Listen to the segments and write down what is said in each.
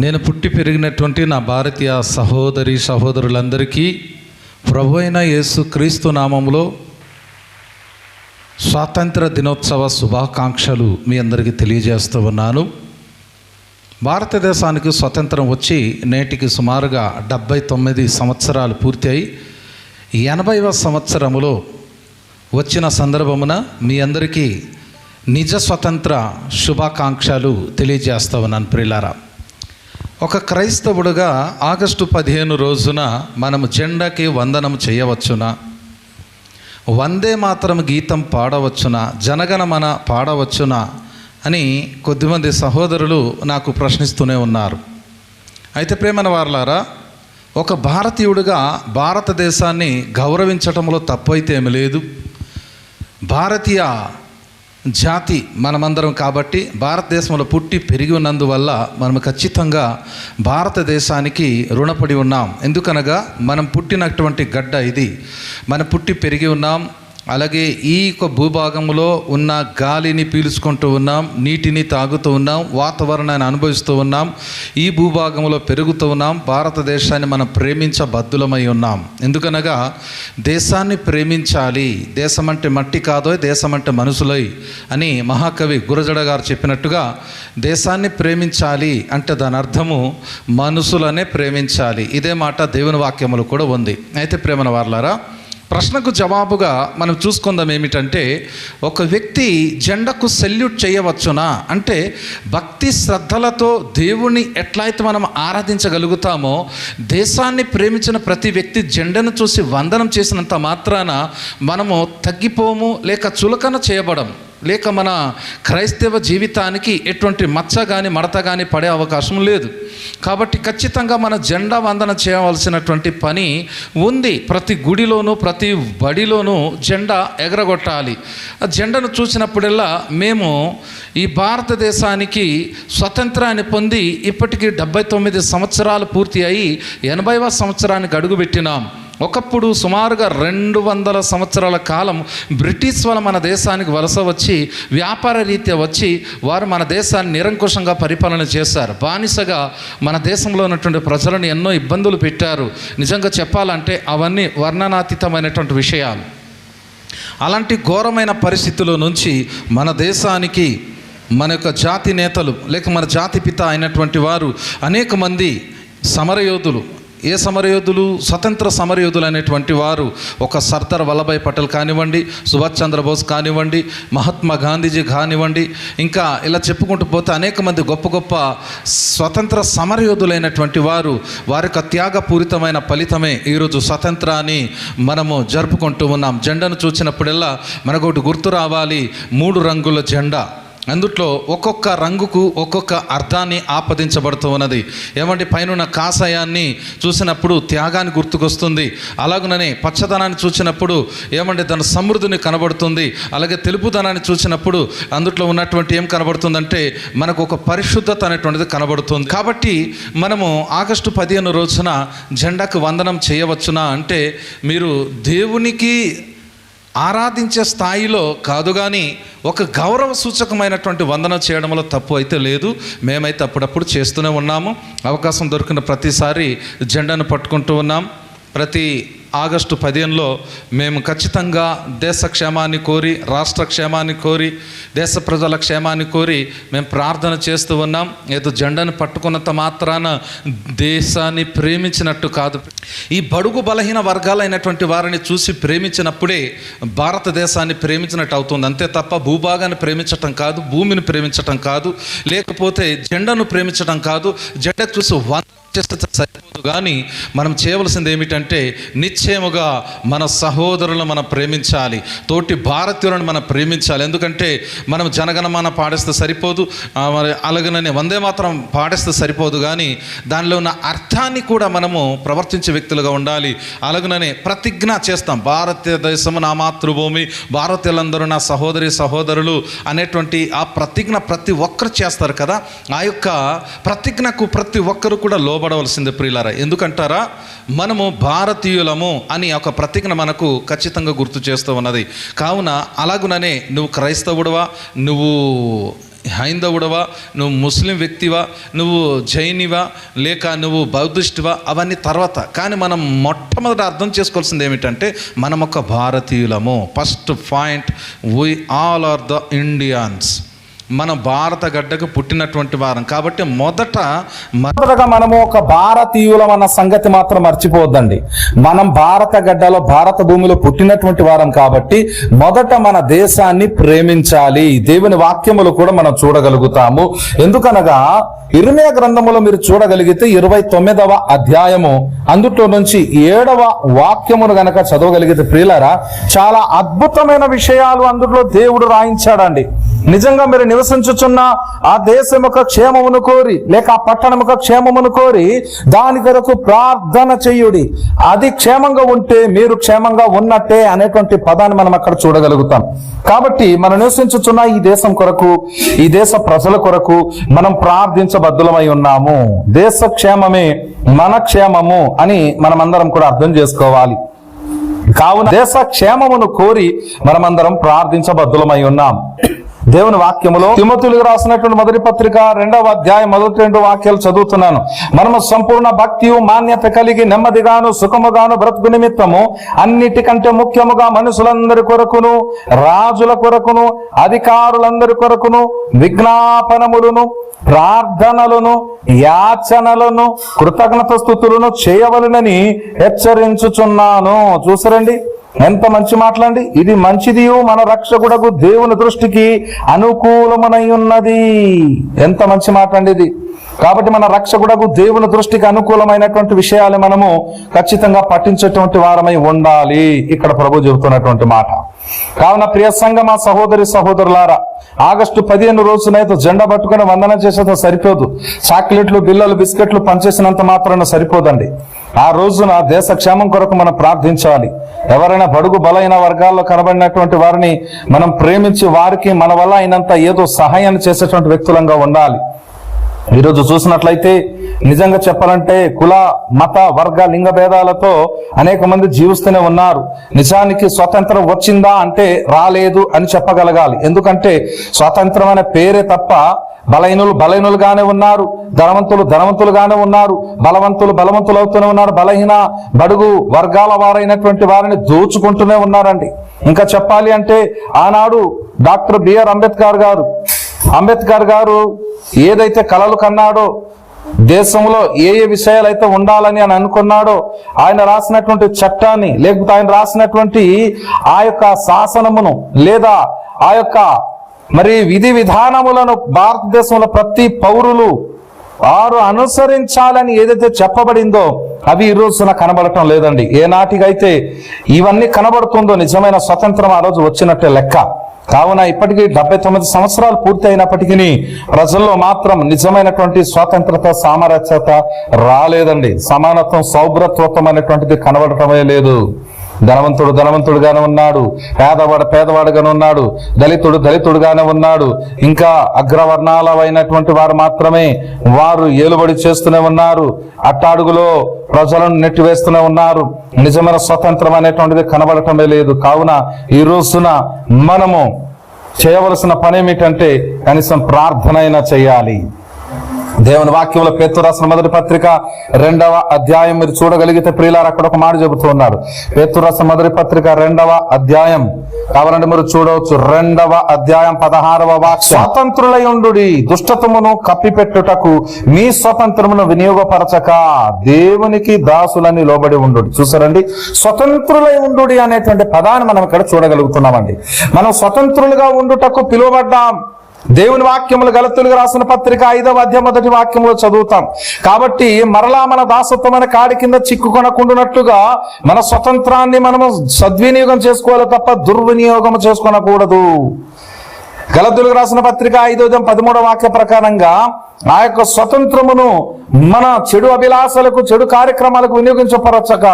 నేను పుట్టి పెరిగినటువంటి నా భారతీయ సహోదరి సహోదరులందరికీ ప్రభు అయిన యేసు క్రీస్తు నామంలో స్వాతంత్ర దినోత్సవ శుభాకాంక్షలు మీ అందరికీ తెలియజేస్తూ ఉన్నాను. భారతదేశానికి స్వతంత్రం వచ్చి నేటికి సుమారుగా డెబ్భై తొమ్మిది సంవత్సరాలు పూర్తయి ఎనభైవ సంవత్సరములో వచ్చిన సందర్భమున మీ అందరికీ నిజ స్వతంత్ర శుభాకాంక్షలు తెలియజేస్తూ ఉన్నాను ప్రిలారా ఒక క్రైస్తవుడుగా ఆగస్టు పదిహేను రోజున మనము జెండాకి వందనం చేయవచ్చునా? వందే మాత్రం గీతం పాడవచ్చునా? జనగణమన పాడవచ్చునా? అని కొద్దిమంది సహోదరులు నాకు ప్రశ్నిస్తూనే ఉన్నారు. అయితే ప్రేమన వారలారా ఒక భారతీయుడిగా భారతదేశాన్ని గౌరవించటంలో తప్పైతే ఏమి లేదు. భారతీయ జాతి మనమందరం కాబట్టి భారతదేశంలో పుట్టి పెరిగి ఉన్నందువల్ల మనం ఖచ్చితంగా భారతదేశానికి రుణపడి ఉన్నాం. ఎందుకనగా మనం పుట్టినటువంటి గడ్డ ఇది. మనం పుట్టి పెరిగి ఉన్నాం అలాగే ఈ యొక్క భూభాగంలో ఉన్న గాలిని పీల్చుకుంటూ ఉన్నాం నీటిని తాగుతూ ఉన్నాం వాతావరణాన్ని అనుభవిస్తూ ఉన్నాం ఈ భూభాగంలో పెరుగుతూ ఉన్నాం భారతదేశాన్ని మనం ప్రేమించబద్దులమై ఉన్నాం. ఎందుకనగా దేశాన్ని ప్రేమించాలి దేశం అంటే మట్టి కాదో దేశం అంటే మనుషులై అని మహాకవి గురజడ గారు చెప్పినట్టుగా దేశాన్ని ప్రేమించాలి అంటే దాని అర్థము మనుషులనే ప్రేమించాలి. ఇదే మాట దేవుని వాక్యములు కూడా ఉంది. అయితే ప్రేమన వార్లారా ప్రశ్నకు జవాబుగా మనం చూసుకుందాం ఏమిటంటే ఒక వ్యక్తి జెండకు సెల్యూట్ చేయవచ్చునా? అంటే భక్తి శ్రద్ధలతో దేవుణ్ణి ఎట్లయితే మనం ఆరాధించగలుగుతామో దేశాన్ని ప్రేమించిన ప్రతి వ్యక్తి జెండను చూసి వందనం చేసినంత మాత్రాన మనము తగ్గిపోము లేక చులకన చేయబడము లేక మన క్రైస్తవ జీవితానికి ఎటువంటి మచ్చ కానీ మడత కానీ పడే అవకాశం లేదు. కాబట్టి ఖచ్చితంగా మన జెండా వందన చేయవలసినటువంటి పని ఉంది. ప్రతి గుడిలోనూ ప్రతి బడిలోనూ జెండా ఎగరగొట్టాలి. ఆ జెండాను చూసినప్పుడల్లా మేము ఈ భారతదేశానికి స్వతంత్రాన్ని పొంది ఇప్పటికీ డెబ్బై తొమ్మిది సంవత్సరాలు పూర్తి అయి ఎనభైవ సంవత్సరానికి అడుగుపెట్టినాం. ఒకప్పుడు సుమారుగా రెండు వందల సంవత్సరాల కాలం బ్రిటిష్ వాళ్ళ మన దేశానికి వలస వచ్చి వ్యాపార రీత్యా వచ్చి వారు మన దేశాన్ని నిరంకుశంగా పరిపాలన చేశారు. బానిసగా మన దేశంలో ఉన్నటువంటి ప్రజలను ఎన్నో ఇబ్బందులు పెట్టారు. నిజంగా చెప్పాలంటే అవన్నీ వర్ణనాతీతమైనటువంటి విషయాలు. అలాంటి ఘోరమైన పరిస్థితుల నుంచి మన దేశానికి మన యొక్క జాతి నేతలు లేక మన జాతి పిత అయినటువంటి వారు అనేక మంది సమరయోధులు ఏ సమరయోధులు? స్వతంత్ర సమరయోధులు అనేటువంటి వారు ఒక సర్దార్ వల్లభాయ్ పటేల్ కానివ్వండి సుభాష్ చంద్రబోస్ కానివ్వండి మహాత్మా గాంధీజీ కానివ్వండి ఇంకా ఇలా చెప్పుకుంటూ పోతే అనేక మంది గొప్ప గొప్ప స్వతంత్ర సమరయోధులైనటువంటి వారు వారి యొక్క త్యాగపూరితమైన ఫలితమే ఈరోజు స్వతంత్రాన్ని మనము జరుపుకుంటూ ఉన్నాం. జెండాను చూసినప్పుడల్లా మనకు ఒకటి గుర్తు రావాలి మూడు రంగుల జెండా. అందుట్లో ఒక్కొక్క రంగుకు ఒక్కొక్క అర్థాన్ని ఆపదించబడుతూ ఉన్నది. ఏమంటే పైన కాషాయాన్ని చూసినప్పుడు త్యాగాన్ని గుర్తుకొస్తుంది. అలాగనే పచ్చదనాన్ని చూసినప్పుడు ఏమంటే దాని సమృద్ధిని కనబడుతుంది. అలాగే తెలుపుదనాన్ని చూసినప్పుడు అందుట్లో ఉన్నటువంటి ఏం కనబడుతుందంటే మనకు ఒక పరిశుద్ధత అనేటువంటిది కనబడుతుంది. కాబట్టి మనము ఆగస్టు పదిహేను రోజున జెండాకు వందనం చేయవచ్చునా అంటే మీరు దేవునికి ఆరాధించే స్థాయిలో కాదు కానీ ఒక గౌరవ సూచకమైనటువంటి వందన చేయడంలో తప్పు అయితే లేదు. మేమైతే అప్పుడప్పుడు చేస్తూనే ఉన్నాము. అవకాశం దొరికిన ప్రతిసారి జెండాను పట్టుకుంటూ ఉన్నాం. ప్రతి ఆగస్టు పదిహేనులో మేము ఖచ్చితంగా దేశ క్షేమాన్ని కోరి రాష్ట్ర క్షేమాన్ని కోరి దేశ ప్రజల క్షేమాన్ని కోరి మేము ప్రార్థన చేస్తూ ఉన్నాం. ఏదో జెండాను పట్టుకున్నంత మాత్రాన దేశాన్ని ప్రేమించినట్టు కాదు. ఈ బడుగు బలహీన వర్గాలైనటువంటి వారిని చూసి ప్రేమించినప్పుడే భారతదేశాన్ని ప్రేమించినట్టు అవుతుంది. అంతే తప్ప భూభాగాన్ని ప్రేమించటం కాదు భూమిని ప్రేమించటం కాదు లేకపోతే జెండను ప్రేమించటం కాదు. జెండ చూసి వంద చేస్తే సరిపోదు. కానీ మనం చేయవలసింది ఏమిటంటే నిశ్చయముగా మన సహోదరులను మనం ప్రేమించాలి. తోటి భారతీయులను మనం ప్రేమించాలి. ఎందుకంటే మనం జనగణమాన పాడేస్తే సరిపోదు. మరి అలాగనే వందే మాత్రం పాడేస్తే సరిపోదు. కానీ దానిలో ఉన్న అర్థాన్ని కూడా మనము ప్రవర్తించే వ్యక్తులుగా ఉండాలి. అలాగనే ప్రతిజ్ఞ చేస్తాం. భారతదేశము నా మాతృభూమి భారతీయులందరూ నా సహోదరి సహోదరులు అనేటువంటి ఆ ప్రతిజ్ఞ ప్రతి ఒక్కరు చేస్తారు కదా. ఆ యొక్క ప్రతిజ్ఞకు ప్రతి ఒక్కరు కూడా లోబడవలసింది ప్రియులారా. ఎందుకంటారా? మనము భారతీయులము అని ఒక ప్రతిజ్ఞ మనకు ఖచ్చితంగా గుర్తు చేస్తూ ఉన్నది. కావున అలాగుననే నువ్వు క్రైస్తవుడువా? నువ్వు హైందవుడవా? నువ్వు ముస్లిం వ్యక్తివా? నువ్వు జైనివా? లేక నువ్వు బౌద్ధిస్టువా? అవన్నీ తర్వాత. కానీ మనం మొట్టమొదట అర్థం చేసుకోవాల్సింది ఏమిటంటే మనం ఒక భారతీయులము. First point we all are the Indians మన భారత గడ్డకు పుట్టినటువంటి వారం. కాబట్టి మొదట మొదటగా మనము ఒక భారతీయులం అన్న సంగతి మాత్రం మర్చిపోవద్దండి. మనం భారత గడ్డలో భారత భూమిలో పుట్టినటువంటి వారం కాబట్టి మొదట మన దేశాన్ని ప్రేమించాలి. దేవుని వాక్యములు కూడా మనం చూడగలుగుతాము. ఎందుకనగా ఇరుమయ గ్రంథములో మీరు చూడగలిగితే ఇరవై తొమ్మిదవ అధ్యాయము అందుట్లో నుంచి ఏడవ వాక్యమును గనక చదవగలిగితే ప్రియులరా చాలా అద్భుతమైన విషయాలు అందులో దేవుడు రాయించాడండి. నిజంగా మీరు నివసించుచున్న ఆ దేశం యొక్క క్షేమమును కోరి లేక ఆ పట్టణం యొక్క క్షేమమును కోరి దాని కొరకు ప్రార్థన చెయ్యుడి అది క్షేమంగా ఉంటే మీరు క్షేమంగా ఉన్నట్టే అనేటువంటి పదాన్ని మనం అక్కడ చూడగలుగుతాం. కాబట్టి మనం నివసించుచున్న ఈ దేశం కొరకు ఈ దేశ ప్రజల కొరకు మనం ప్రార్థించబద్దులమై ఉన్నాము. దేశ క్షేమమే మన క్షేమము అని మనమందరం కూడా అర్థం చేసుకోవాలి. కావున దేశ క్షేమమును కోరి మనమందరం ప్రార్థించబద్దులమై ఉన్నాం. దేవుని వాక్యములో తిమతులకు రాసినటువంటి మొదటి పత్రిక రెండవ అధ్యాయం మొదటి రెండు వాక్యాలు చదువుతున్నాను. మనము సంపూర్ణ భక్తి మాన్యత కలిగి నెమ్మదిగాను సుఖముగాను బ్రతుకు నిమిత్తము. అన్నిటికంటే ముఖ్యముగా మనుషులందరి కొరకును రాజుల కొరకును అధికారులందరి కొరకును విజ్ఞాపనములను ప్రార్థనలను యాచనలను కృతజ్ఞత స్థుతులను చేయవలనని హెచ్చరించుచున్నాను. చూసారండి. ఎంత మంచి మాట్లాడి? ఇది మంచిదియు మన రక్షకుడకు దేవుని దృష్టికి అనుకూలమనై ఉన్నది ఎంత మంచి మాట అండి ఇది. కాబట్టి మన రక్షకుడకు దేవుని దృష్టికి అనుకూలమైనటువంటి విషయాలు మనము ఖచ్చితంగా పఠించేటువంటి వారమై ఉండాలి. ఇక్కడ ప్రభు చెబుతున్నటువంటి మాట. కావున ప్రియ సంఘమా సహోదరి సహోదరులారా ఆగస్టు పదిహేను రోజునైతే జెండా పట్టుకుని వందనం చేసేంత సరిపోదు. చాక్లెట్లు బిల్లలు బిస్కెట్లు పనిచేసినంత మాత్రాన సరిపోదండి. ఆ రోజున దేశ క్షేమం కొరకు మనం ప్రార్థించాలి. ఎవరైనా బడుగు బలైన వర్గాల్లో కనబడినటువంటి వారిని మనం ప్రేమించి వారికి మన వల్ల అయినంత ఏదో సహాయాన్ని చేసేటువంటి వ్యక్తులంగా ఉండాలి. ఈరోజు చూసినట్లయితే నిజంగా చెప్పాలంటే కుల మత వర్గ లింగ భేదాలతో అనేక మంది జీవిస్తూనే ఉన్నారు. నిజానికి స్వతంత్రం వచ్చిందా అంటే రాలేదు అని చెప్పగలగాలి. ఎందుకంటే స్వాతంత్రం అనే పేరే తప్ప బలహీనులు బలహీనులుగానే ఉన్నారు. ధనవంతులు ధనవంతులుగానే ఉన్నారు. బలవంతులు బలవంతులు అవుతూనే ఉన్నారు. బలహీన బడుగు వర్గాల వారైనటువంటి వారిని దోచుకుంటూనే ఉన్నారండి. ఇంకా చెప్పాలి అంటే ఆనాడు డాక్టర్ బిఆర్ అంబేద్కర్ గారు అంబేద్కర్ గారు ఏదైతే కలలు కన్నాడో దేశంలో ఏ ఏ విషయాలు అయితే ఉండాలని అని అనుకున్నాడో ఆయన రాసినటువంటి చట్టాన్ని లేకపోతే ఆయన రాసినటువంటి ఆ యొక్క శాసనమును లేదా ఆ యొక్క మరి విధి విధానములను భారతదేశంలో ప్రతి పౌరులు వారు అనుసరించాలని ఏదైతే చెప్పబడిందో అవి ఈ రోజున కనబడటం లేదండి. ఏ నాటికైతే ఇవన్నీ కనబడుతుందో నిజమైన స్వతంత్రం ఆ రోజు వచ్చినట్టే లెక్క. కావున ఇప్పటికీ డెబ్బై తొమ్మిది సంవత్సరాలు పూర్తి అయినప్పటికీ ప్రజల్లో మాత్రం నిజమైనటువంటి స్వాతంత్రత సామరస్యత రాలేదండి. సమానత్వం సౌభ్రత్వత్వం అనేటువంటిది కనబడటమే లేదు. ధనవంతుడు ధనవంతుడుగానే ఉన్నాడు. పేదవాడు పేదవాడుగానే ఉన్నాడు. దళితుడు దళితుడుగానే ఉన్నాడు. ఇంకా అగ్రవర్ణాలైనటువంటి వారు మాత్రమే వారు ఏలుబడి చేస్తూనే ఉన్నారు. అట్టాడుగులో ప్రజలను నెట్టివేస్తూనే ఉన్నారు. నిజమైన స్వతంత్రం అనేటువంటిది కనబడటమే లేదు. కావున ఈ రోజున మనము చేయవలసిన పని ఏమిటంటే కనీసం ప్రార్థన అయినా చేయాలి. దేవుని వాక్యంలో పేతు రాసిన మొదటి పత్రిక రెండవ అధ్యాయం మీరు చూడగలిగితే ప్రియులారు అక్కడ ఒక మాట చెబుతూ ఉన్నారు. పేతు రాసిన మొదటి పత్రిక రెండవ అధ్యాయం. కావాలంటే మీరు చూడవచ్చు. రెండవ అధ్యాయం పదహారవ వాక్ స్వతంత్రులై ఉండు దుష్టతమును కప్పిపెట్టుటకు మీ స్వతంత్రమును వినియోగపరచక దేవునికి దాసులని లోబడి ఉండు చూసారండి? స్వతంత్రులై ఉండు అనేటువంటి పదాన్ని మనం ఇక్కడ చూడగలుగుతున్నామండి. మనం స్వతంత్రులుగా ఉండుటకు పిలువబడ్డాం. దేవుని వాక్యములు గలతులుగా రాసిన పత్రిక ఐదవ అధ్యాయం మొదటి వాక్యంలో చదువుతాం. కాబట్టి మరలా మన దాసత్వమైన కాడి కింద చిక్కుకొనకుండునట్లుగా మన స్వతంత్రాన్ని మనము సద్వినియోగం చేసుకోవాలి తప్ప దుర్వినియోగం చేసుకోనకూడదు. గలతులుగా రాసిన పత్రిక ఐదో పదమూడవ వాక్య ప్రకారంగా ఆ యొక్క స్వతంత్రమును మన చెడు అభిలాషలకు చెడు కార్యక్రమాలకు వినియోగించపరచక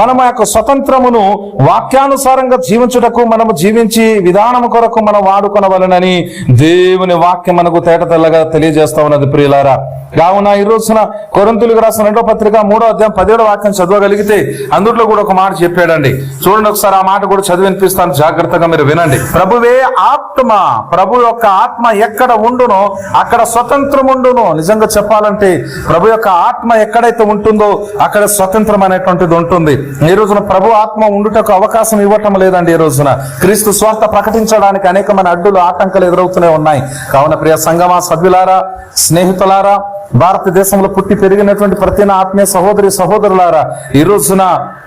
మనం ఆ యొక్క స్వతంత్రమును వాక్యానుసారంగా జీవించుటకు మనము జీవించి విధానం కొరకు మనం వాడుకొనవలనని దేవుని వాక్యం మనకు తేట తెల్లగా తెలియజేస్తా ఉన్నది ప్రియులారా. కావున ఈ రోజున కొరంతులకు రాసిన రెండో పత్రిక మూడో అధ్యాయం పదిహేడో వాక్యం చదవగలిగితే అందులో కూడా ఒక మాట చెప్పాడండి. చూడండి ఒకసారి ఆ మాట కూడా చదివి వినిపిస్తాను జాగ్రత్తగా మీరు వినండి. ప్రభువే ఆత్మ ప్రభు యొక్క ఆత్మ ఎక్కడ ఉండునో అక్కడ స్వతంత్రము ఉండును. నిజంగా చెప్పాలంటే ప్రభు యొక్క ఆత్మ ఎక్కడైతే ఉంటుందో అక్కడ స్వతంత్రం అనేటువంటిది ఉంటుంది. ఈ రోజున ప్రభు ఆత్మ ఉండుటకు అవకాశం ఇవ్వటం లేదండి ఈ రోజున. క్రీస్తు స్వార్థ ప్రకటించడానికి అనేకమైన అడ్డులు ఆటంకాలు ఎదురవుతూనే ఉన్నాయి. కావున ప్రియ సంగమా సభ్యులారా స్నేహితులారా భారతదేశంలో పుట్టి పెరిగినటువంటి ప్రతి ఆత్మీయ సహోదరి సహోదరులారా ఈ రోజున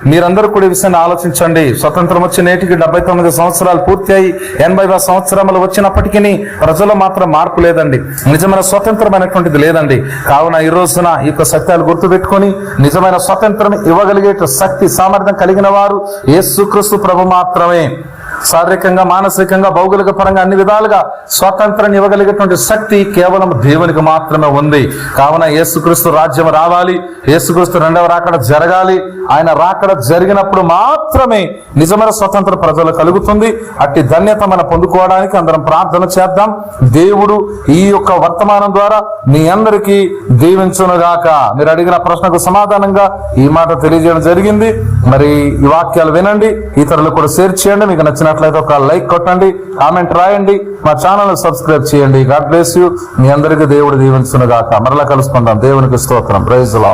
మీరందరూ కూడా ఈ విషయాన్ని ఆలోచించండి. స్వతంత్రం వచ్చి నేటికి డెబ్బై తొమ్మిది సంవత్సరాలు పూర్తి అయి ఎనభై సంవత్సరములు వచ్చినప్పటికీ ప్రజలు మాత్రం మార్పు లేదండి. నిజమైన స్వతంత్రమైనటువంటిది లేదండి. కావున ఈ రోజున ఈ యొక్క సత్యాలు గుర్తుపెట్టుకొని నిజమైన స్వతంత్రం ఇవ్వగలిగే శక్తి సామర్థ్యం కలిగిన వారు యేసుక్రీస్తు ప్రభు మాత్రమే. శారీరకంగా మానసికంగా భౌగోళిక పరంగా అన్ని విధాలుగా స్వాతంత్రం ఇవ్వగలిగేటువంటి శక్తి కేవలం దేవునికి మాత్రమే ఉంది. కావున యేసుక్రీస్తు రాజ్యం రావాలి. యేసుక్రీస్తు రెండవ రాకడ జరగాలి. ఆయన రాకడ జరిగినప్పుడు మాత్రమే నిజమైన స్వతంత్ర ప్రజలు కలుగుతుంది. అట్టి ధన్యత మనం పొందుకోవడానికి అందరం ప్రార్థన చేద్దాం. దేవుడు ఈ యొక్క వర్తమానం ద్వారా మీ అందరికీ దీవించునుగాక. మీరు అడిగిన ప్రశ్నకు సమాధానంగా ఈ మాట తెలియజేయడం జరిగింది. మరి ఈ వాక్యాలు వినండి. ఇతరులు కూడా షేర్ చేయండి. మీకు నచ్చినట్లయితే ఒక లైక్ కొట్టండి కామెంట్ రాయండి మా ఛానల్ సబ్స్క్రైబ్ చేయండి. గాడ్ బ్లెస్ యూ మీ అందరికీ దేవుడు దీవించునుగాక. మరలా కలుసుకుంటాం దేవునికి స్తోత్రం. ప్రైజ్ లా